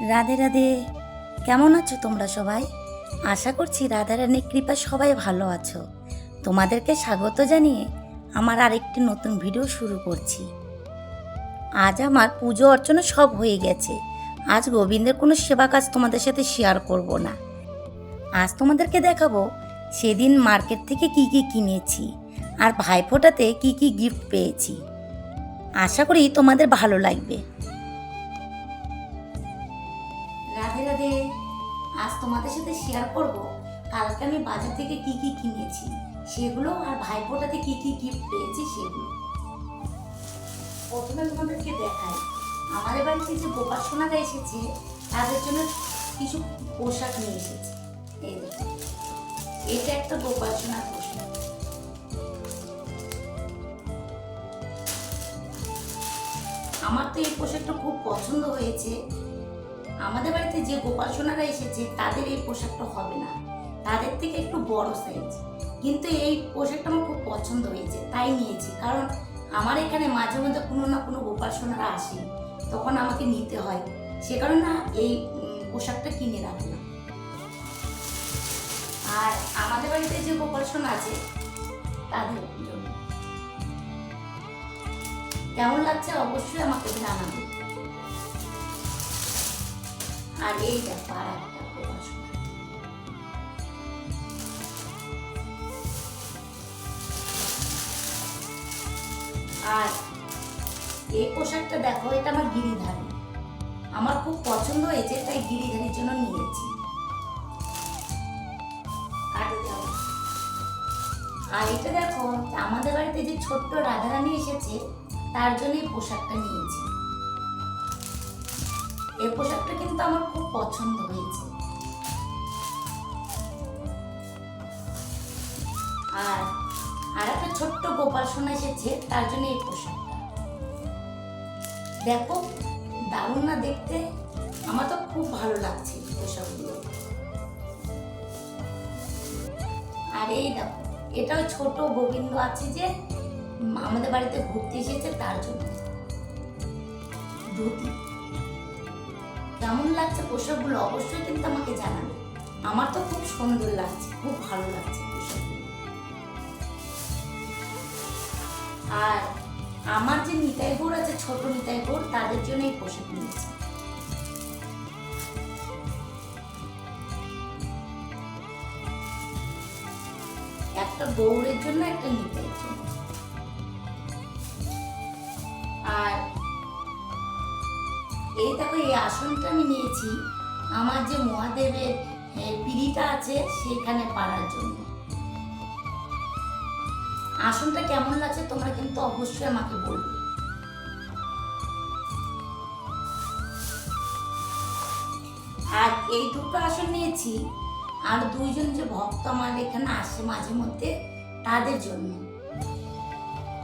রাধে রাধে। কেমন আছো তোমরা সবাই? আশা করছি রাধারানীর কৃপা সবাই ভালো আছো। তোমাদেরকে স্বাগত জানিয়ে আমার আরেকটি নতুন ভিডিও শুরু করছি। আজ আমার পুজো অর্চনা সব হয়ে গেছে। আজ গোবিন্দের কোনো সেবা কাজ তোমাদের সাথে শেয়ার করব না। আজ তোমাদেরকে দেখাবো সেদিন মার্কেট থেকে কি কি কিনেছি আর ভাইফোঁটাতে কি কি গিফট পেয়েছি। আশা করি তোমাদের ভালো লাগবে। আজ তোমাদের সাথে শেয়ার করব, কালকে আমি বাজার থেকে কি কি কিনেছি, সেগুলো আর ভাইফোঁটাতে কি কি গিফট পেয়েছি সেগুলো। প্রথমে তোমাদেরকে দেখাই, আমাদের বাড়িতে যে গোপাল সোনারা এসেছে, তাদের জন্য কিছু পোশাক নিয়ে এসেছে। এটা একটা গোপাল সোনার পোশাক। আমার তো এই পোশাকটা খুব পছন্দ হয়েছে। আমাদের বাড়িতে যে গোপাল সোনারা এসেছে, তাদের এই পোশাকটা হবে না। তাদের থেকে একটু বড় সাইজ কিন্তু এই পোশাকটা আমার খুব পছন্দ হয়েছে, তাই নিয়েছি। কারণ আমার এখানে মাঝে মধ্যে কোনো না কোনো গোপাল সোনারা আসে, তখন আমাকে নিতে হয়। সে কারণে এই পোশাকটা কিনে রাখলাম। আর আমাদের বাড়িতে যে গোপাল সোনা আছে, তাদের জন্য। কেমন লাগছে অবশ্যই আমাকে জানাবে। আর এই দেখো আর এই পোশাকটা দেখো, এটা আমার আমার খুব পছন্দ হয়েছে, তাই জন্য নিয়েছি। আর এটা দেখো, আমাদের বাড়িতে যে ছোট্ট রাধারানী এসেছে, তার জন্য এই পোশাকটা নিয়েছি। এই পোশাকটা কিন্তু আমার খুব পছন্দ হয়েছে। আর আর একটা ছোট্ট গোপাল সোনা এসেছে, তার জন্য এই পোশাকটা। দেখো, দারুণ না দেখতে? আমার তো খুব ভালো লাগছে পোশাকগুলো। আর এই দেখো, এটাও ছোট গোবিন্দ আছে যে আমাদের বাড়িতে ঘুরতে এসেছে তার জন্য। ধুতি। কেমন লাগছে পোশাকগুলো অবশ্যই কিন্তু আমাকে জানাবে। আমার তো খুব সুন্দর লাগছে, খুব ভালো লাগছে আর আমার যে নিতাই গোড় আছে, ছোট নিতাই গোড় তাদের জন্য এই পোশাক নিয়েছি। একটা গৌড়ের জন্য, একটা জন্য। আর এই দেখো, এই আসনটা আমি নিয়েছি। আমার যে মহাদেবের পিড়িটা আছে, সেখানে পাড়ার জন্য। আসনটা কেমন লাগছে তোমরা কিন্তু অবশ্যই আমাকে বলবে। আর এই দুটো আসন নিয়েছি, আর দুইজন যে ভক্ত আমার এখানে আসে মাঝে মধ্যে, তাদের জন্য।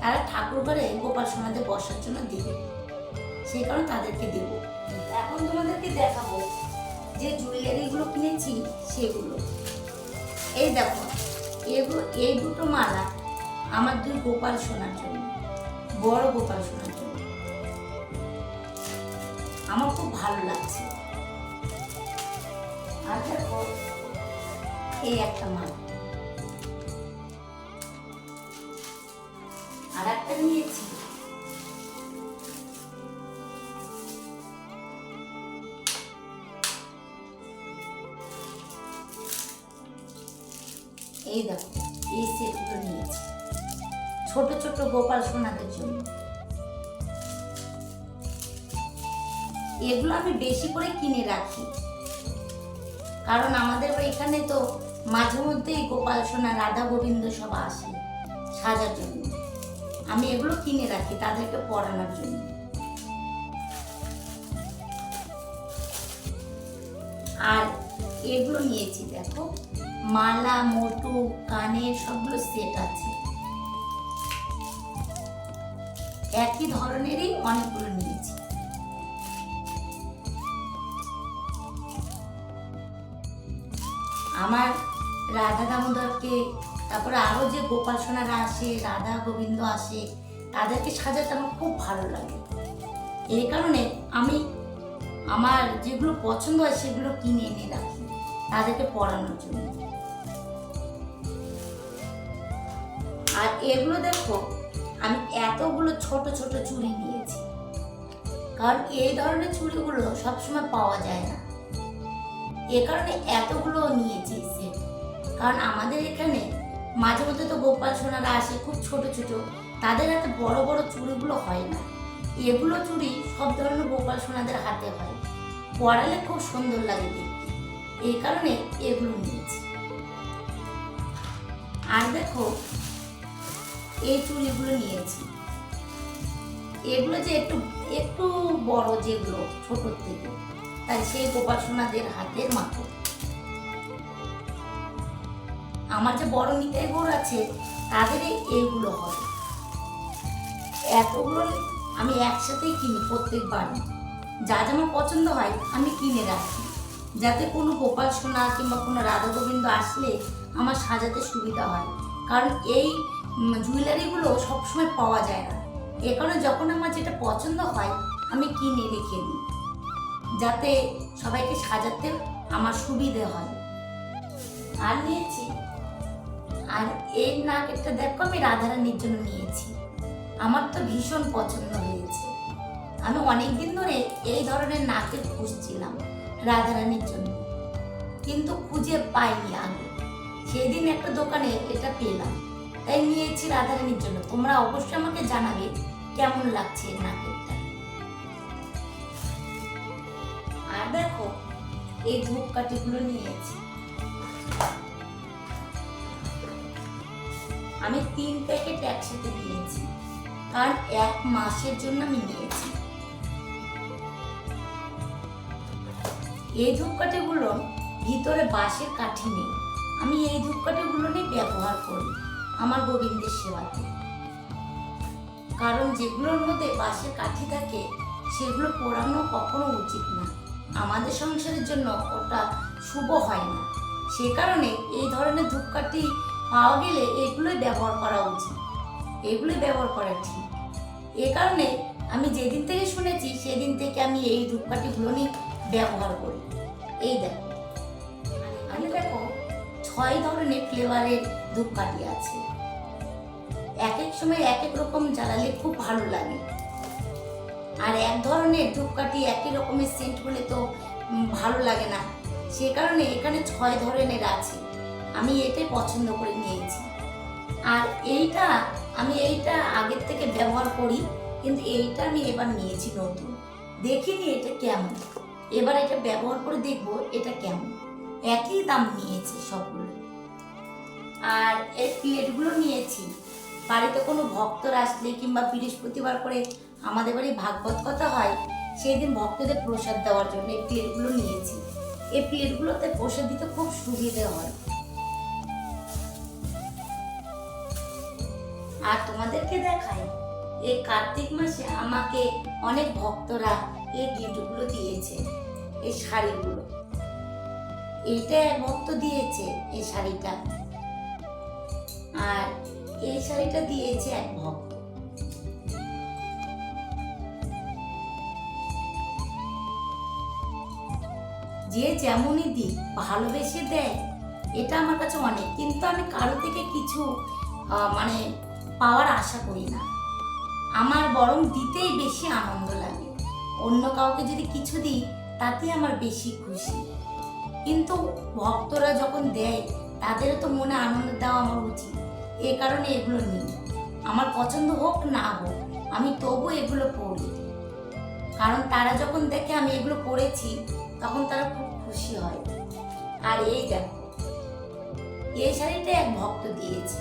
তারা ঠাকুর ঘরে গোপাল সোনাদের বসার জন্য দেবে। সেই কারণে তাদেরকে দেব। এখন তোমাদেরকে দেখাবো যে জুয়েলারিগুলো কিনেছি সেগুলো। এই দেখো এগুলো এই দুটো মালা আমার দুই গোপাল সোনার জন্য, বড় গোপাল সোনার জন্য। আমার খুব ভালো লাগছে। আর দেখো, এই একটা মালা। এগুলো আমি বেশি করে কিনে রাখি। কারণ আমাদের এখানে তো মাঝে মধ্যেই গোপাল সোনা, রাধা গোবিন্দ সব আসে সাজার জন্য। আমি এগুলো কিনে রাখি তাদেরকে পড়ানোর জন্য। আর এগুলো নিয়েছি, দেখো। মালা, মোটু, কানের সবগুলো সেট আছে। একই ধরনেরই অনেকগুলো নিয়েছি। আমার রাধা দামোদরকে, তারপরে আরও যে গোপাল সোনারা আসে, রাধা গোবিন্দ আসে, তাদেরকে সাজাতে আমার খুব ভালো লাগে। এই কারণে আমি আমার যেগুলো পছন্দ হয় সেগুলো কিনে এনে রাখি, তাদেরকে পড়ানোর জন্য। আর এগুলো দেখো আমি এতগুলো ছোট ছোট চুড়ি নিয়েছি। কারণ এই ধরনের চুড়িগুলো সবসময় পাওয়া যায় না। এ কারণে এতগুলো নিয়েছি সেট কারণ আমাদের এখানে মাঝে মধ্যে তো গোপাল সোনারা আসে খুব ছোট ছোট, তাদের হাতে বড় বড় চুড়িগুলো হয় না। এগুলো চুড়ি সব ধরনের গোপাল সোনাদের হাতে হয়। পড়ালে খুব সুন্দর লাগে দেখতে। এই কারণে এগুলো নিয়েছি। আর দেখো এই চুড়িগুলো নিয়েছি। এগুলো যে একটু একটু বড় যেগুলো, ছোটোর থেকে, তাই সেই গোপাল সোনাদের হাতের আমার যে বড় আছে তাদের এইগুলো এতগুলো আমি একসাথেই কিনি প্রত্যেকবার। যা যা আমার পছন্দ হয়, আমি কিনে রাখি। যাতে কোনো গোপাল সোনা কিংবা কোনো রাধা গোবিন্দ আসলে আমার সাজাতে সুবিধা হয়। কারণ এই জুয়েলারিগুলো সবসময় পাওয়া যায় না। এ কারণে যখন আমার যেটা পছন্দ হয়, আমি কিনে রেখে দিই যাতে সবাইকে সাজাতে আমার সুবিধে হয়। আর নিয়েছি। আর এই নাকেরটা দেখো, আমি রাধারানীর জন্য নিয়েছি। আমার তো ভীষণ পছন্দ হয়েছে। আমি অনেক দিন ধরে এই ধরনের নাকের খুঁজছিলাম রাধারানীর জন্য। কিন্তু খুঁজে পাইনি আগে। সেদিন একটা দোকানে এটা পেলাম। তাই নিয়েছি রাধারানীর জন্য। তোমরা অবশ্যই আমাকে জানাবে কেমন লাগছে নাকেরটা আর দেখো, এই ধূপকাঠিগুলো নিয়েছি আমি তিন প্যাকেট একসাথে নিয়েছি কারণ এক মাসের জন্য আমি নিয়েছি এই ধূপকাঠিগুলো ভিতরে বাঁশের কাঠি নেই। আমি এই ধূপকাঠিগুলো নিয়ে ব্যবহার করি। আমার গোবিন্দের সেবাতে। কারণ যেগুলোর মধ্যে বাঁশের কাঠি থাকে, সেগুলো পোড়ানো কখনো উচিত না। আমাদের সংসারের জন্য ওটা শুভ হয় না। সে কারণে এই ধরনের ধূপকাঠি পাওয়া গেলে এগুলোই ব্যবহার করা উচিত। এগুলোই ব্যবহার করা ঠিক। এ কারণে আমি যেদিন থেকে শুনেছি, সেদিন থেকে আমি এই ধূপকাঠিগুলো নিয়ে ব্যবহার করি। এই দেখো। দেখো ছয় ধরনের ফ্লেভারের ধূপকাঠি আছে। এক এক সময় এক এক রকম জ্বালালে খুব ভালো লাগে। আর এক ধরনের ধূপকাঠি একই রকমের সেন্ট হলে তো ভালো লাগে না। সে কারণে এখানে ছয় ধরনের আছে। আমি এটাই পছন্দ করে নিয়েছি। আর এইটা, আমি এইটা আগের থেকে ব্যবহার করি, কিন্তু এইটা আমি এবার নিয়েছি নতুন। দেখিনি এটা কেমন। এবার এটা ব্যবহার করে দেখব এটা কেমন। একই দাম নিয়েছে সবগুলো আর এই প্লেটগুলো নিয়েছি। বাড়িতে কোনো ভক্তরা আসলে কিংবা বৃহস্পতিবার করে আমাদের বাড়ি ভাগবত কথা হয় সেই দিন ভক্তদের প্রসাদ দেওয়ার জন্য এই প্লেটগুলো নিয়েছি। এই প্লেটগুলোতে প্রসাদ দিতে খুব সুবিধে হয়। আর তোমাদেরকে দেখাই, এই কার্তিক মাসে আমাকে অনেক ভক্তরা এই গিফটগুলো দিয়েছে, এই শাড়িগুলো। এইটা ভক্ত দিয়েছে এই শাড়িটা। আর এই শাড়িটা দিয়েছে এক ভক্ত। যে যেমনই দিক, ভালোবেসে দেয়, এটা আমার কাছে অনেক। কিন্তু আমি কারও থেকে কিছু মানে পাওয়ার আশা করি না। আমার বরং দিতেই বেশি আনন্দ লাগে। অন্য কাউকে যদি কিছু দিই তাতে আমার বেশি খুশি। কিন্তু ভক্তরা যখন দেয়, তাদেরও তো মনে আনন্দ দেওয়া আমার উচিত। এ কারণে এগুলো নিই। আমার পছন্দ হোক না হোক, আমি তবু এগুলো পড়ি। কারণ তারা যখন দেখে আমি এগুলো পড়েছি, তখন তারা খুব খুশি হয়। আর এই দেখো, এই শাড়িটা এক ভক্ত দিয়েছে।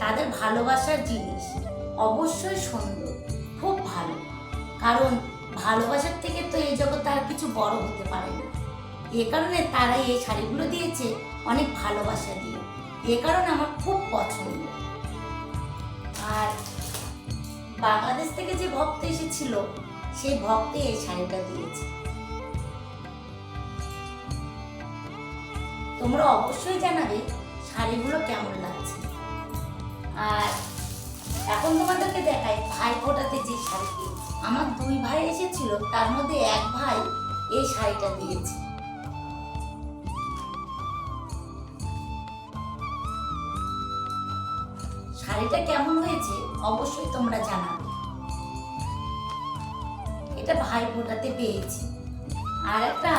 তাদের ভালোবাসার জিনিস অবশ্যই সুন্দর, খুব ভালো। কারণ ভালোবাসার থেকে তো এই জগতে আর কিছু বড় হতে পারে না। এ কারণে তারা এই শাড়িগুলো দিয়েছে, অনেক ভালোবাসা দিয়ে। এ কারণে আমার খুব পছন্দ। আর বাংলাদেশ থেকে যে ভক্ত এসেছিল, সেই ভক্তে এই শাড়িটা দিয়েছে। তোমরা অবশ্যই জানাবে শাড়িগুলো কেমন লাগছে। আর এখন তোমাদেরকে দেখাই ভাই ফোটাতে যে শাড়ি আমার দুই ভাই এসেছিল, তার মধ্যে এক ভাই এই শাড়িটা দিয়েছে। শাড়িটা কেমন হয়েছে অবশ্যই তোমরা জানাবে। এটা ভাই ফোটাতে পেয়েছি। আর একটা,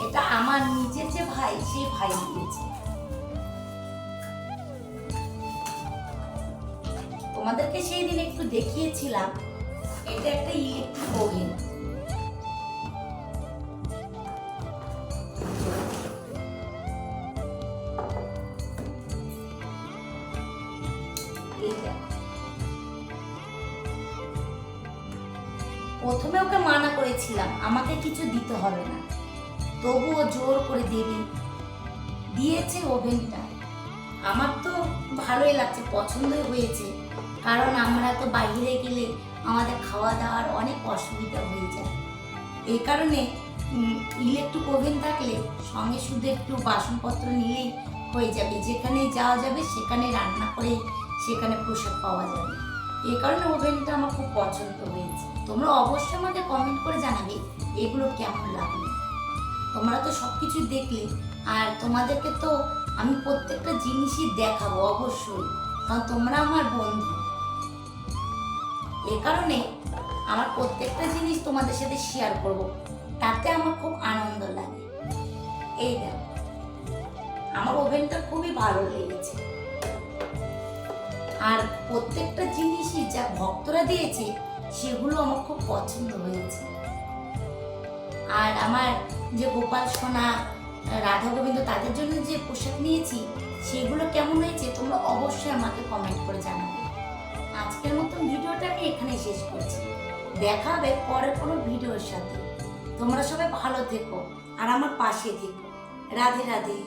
এটা আমার নিজের যে ভাই সেই ভাই দিয়েছে। তোমাদেরকে সেই দিন একটু দেখিয়েছিলাম। এটা একটা ইলেকট্রিক ওভেন প্রথমে ওকে মানা করেছিলাম, আমাকে কিছু দিতে হবে না। তবুও জোর করে দেবে। দিয়েছে ওভেনটা। আমার তো ভালোই লাগছে, পছন্দই হয়েছে। কারণ আমরা তো বাইরে গেলে আমাদের খাওয়া দাওয়ার অনেক অসুবিধা হয়ে যায়। এই কারণে ইলেকট্রিক ওভেন থাকলে সঙ্গে শুধু একটু বাসনপত্র নিলেই হয়ে যাবে। যেখানে যাওয়া যাবে, সেখানে রান্না করে সেখানে প্রসাদ পাওয়া যাবে। এই কারণে ওভেনটা আমার খুব পছন্দ হয়েছে। তোমরা অবশ্যই আমাকে কমেন্ট করে জানাবে, এগুলো কেমন লাগল? তোমরা তো সব কিছু দেখলে, আর তোমাদেরকে তো আমি প্রত্যেকটা জিনিসই দেখাবো অবশ্যই। কারণ তোমরা আমার বন্ধু। এ কারণে আমার প্রত্যেকটা জিনিস তোমাদের সাথে শেয়ার করব। তাতে আমার খুব আনন্দ লাগে। এই দেখো, আমার ওভেনটা খুবই ভালো লেগেছে। আর প্রত্যেকটা জিনিসই যা ভক্তরা দিয়েছে, সেগুলো আমার খুব পছন্দ হয়েছে। আর আমার যে গোপাল, সোনা, রাধা গোবিন্দ, তাদের জন্য যে পোশাক নিয়েছি, সেগুলো কেমন হয়েছে, তোমরা অবশ্যই আমাকে কমেন্ট করে জানাবে। আজকের মতন ভিডিওটাকে এখানে শেষ করছি। দেখা হবে পরের কোনো ভিডিওর সাথে। তোমরা সবাই ভালো থেকো আর আমার পাশে থেকো। রাধে রাধে।